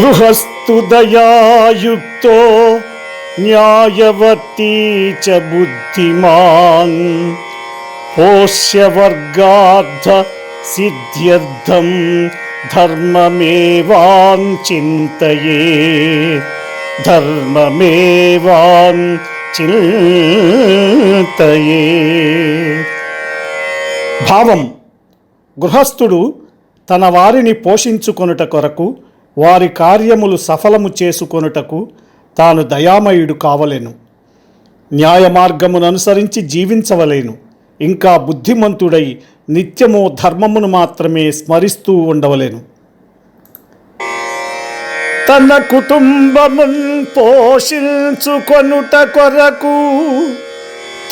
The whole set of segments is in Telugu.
గృహస్థు దయాయుక్తో న్యాయవర్తీ చ బుద్ధిమాన్. పోష్యవర్గార్థ సిద్ధ్యర్థం ధర్మమేవాన్ చింతయే. ధర్మమేవాన్ చింతయే. భావం. గృహస్థుడు తన వారిని పోషించుకొనుట కొరకు వారి కార్యములు సఫలము చేసుకొనుటకు తాను దయామయుడు కావలెను. న్యాయ మార్గమును అనుసరించి జీవించవలేను. ఇంకా బుద్ధిమంతుడై నిత్యము ధర్మమును మాత్రమే స్మరిస్తూ ఉండవలేను. తన కుటుంబమున్ పోషించుకొనుట కొరకు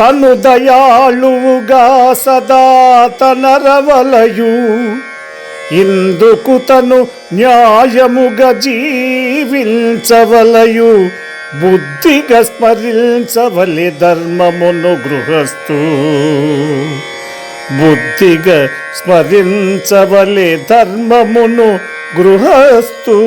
తను దయాళువుగా సదా తనరవలయు. ఇందుకు తను న్యాయముగా జీవించవలయు బుద్ధిగా స్మరించవలి ధర్మమును గృహస్థు. బుద్ధిగా స్మరించవలి ధర్మమును గృహస్థూ.